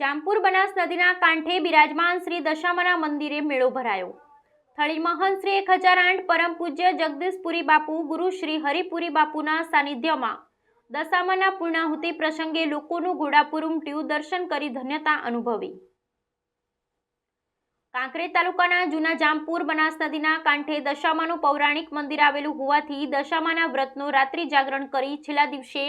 જામપુર બનાસ નદીના કાંઠે બિરાજમાન શ્રી દશામાના મંદિરે મેળો ભરાયો. થળી મહંત શ્રી એક હજાર આઠ પરમ પૂજ્ય જગદીશપુરી બાપુ ગુરુ શ્રી હરિપુરી બાપુના સાનિધ્યમાં દશામાના પૂર્ણાહુતિ પ્રસંગે લોકોનું ઘોડાપુર ઉમટ્યું દર્શન કરી ધન્યતા અનુભવી. કાંકરેજ તાલુકાના જૂના જામપુર બનાસ નદીના કાંઠે દશામાનું પૌરાણિક મંદિર આવેલું હોવાથી દશામાના વ્રતનું રાત્રિ જાગરણ કરી છેલ્લા દિવસે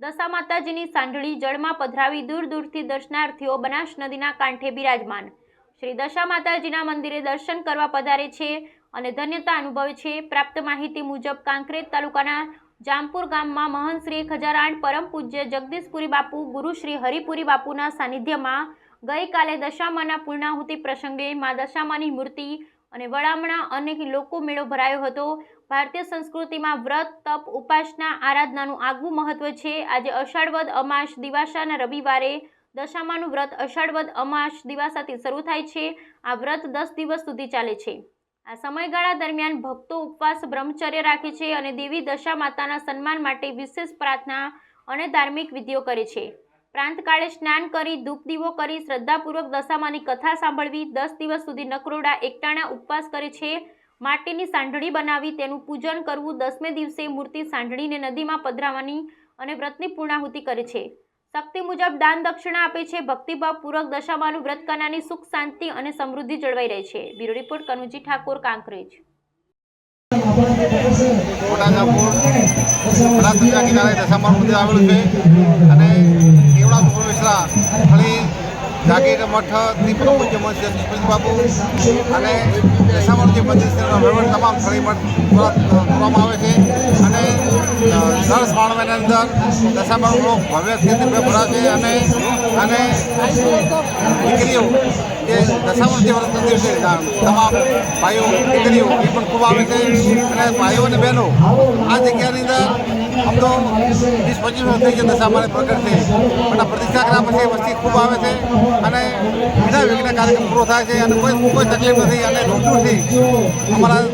દશા માતાજીની સાંઢળી જળમાં પધરાવી દૂર દૂરથી દર્શનાર્થીઓ બનાસ નદીના કાંઠે બિરાજમાન. શ્રી દશા માતાજીના મંદિરે દર્શન કરવા પધારે છે અને ધન્યતા અનુભવે છે. પ્રાપ્ત માહિતી મુજબ કાંકરેજ તાલુકાના જામપુર ગામમાં મહંત શ્રી એક હજાર આઠ પરમ પૂજ્ય જગદીશપુરી બાપુ, ગુરુ શ્રી હરિપુરી બાપુના સાનિધ્યમાં ગઈકાલે દશામાના પૂર્ણાહુતિ પ્રસંગે મા દશામાની મૂર્તિ અને વડામણા અનેક લોકો મેળો ભરાયો હતો. ભારતીય સંસ્કૃતિમાં વ્રત, તપ, ઉપાસના, આરાધનાનું આગવું મહત્વ છે. આજે અષાઢવદ અમાસ દિવાસાના રવિવારે દશામાનું વ્રત અષાઢવદ અમાસ દિવાસાથી શરૂ થાય છે. આ વ્રત દસ દિવસ સુધી ચાલે છે. આ સમયગાળા દરમિયાન ભક્તો ઉપવાસ બ્રહ્મચર્ય રાખે છે અને દેવી દશા માતાના સન્માન માટે વિશેષ પ્રાર્થના અને ધાર્મિક વિધિઓ કરે છે. પ્રાંતકાળે સ્નાન કરી ધૂપ દીવો કરી, શ્રદ્ધાપૂર્વક દશામાની કથા સાંભળવી, દસ દિવસ સુધી નકરોડા એકટાણા ઉપવાસ કરે છે, માટીની સાંઢળી બનાવી, તેનું પૂજન કરવું, દસમે દિવસે મૂર્તિ સાંઢળીને નદીમાં પધરાવવાની અને વ્રતની પૂર્ણાહુતિ કરે છે. શક્તિ મુજબ દાન દક્ષિણા આપે છે, ભક્તિભાવપૂર્વક દશામાનું વ્રત કરનારની સુખ, શાંતિ અને સમૃદ્ધિ જળવાઈ રહે છે. Bureau report, Kanuji Thakor, Kankrej. મોટા કિનારે દશામાનું મંદિર આવેલું છે અને કેવડા સુપર મિશ્રા ફળી જાગીર મઠ પરમ પૂજ્ય મંચ જગદીશ બાપુ અને દશામાનું જે મંદિર છે એનો વહીવટ તમામ દ્વારા કરવામાં આવે છે. અને દર મહિનાની અંદર દશામાનું ભવ્યથી દિવ્ય ભરાશે અને અને દીકરીઓ જે દશામાનું જે વ્રત મંદિર છે તમામ ભાઈઓ, દીકરીઓ એ પણ ખૂબ આવે છે. અને ભાઈઓ બહેનો આ જગ્યાની અંદર આમ તો વીસ પચીસ વર્ષ થઈ ગયા દશામાને પ્રગટ છે પણ આ પ્રતિષ્ઠા કર્યા પછી વસ્તી ખૂબ આવે છે. અને બીજા વિઘ્ન કાર્યક્રમ પૂરો થાય છે. અને કોઈ કોઈ તકલીફ નથી. અને દૂરથી અમારા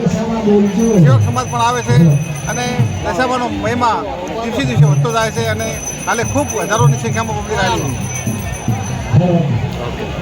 સેવક સમાજ પણ આવે છે. અને દશામાનો મહિમા દિવસે દિવસે વધતો જાય છે. અને હાલે ખૂબ હજારોની સંખ્યામાં પબ્લિક આવેલી છે.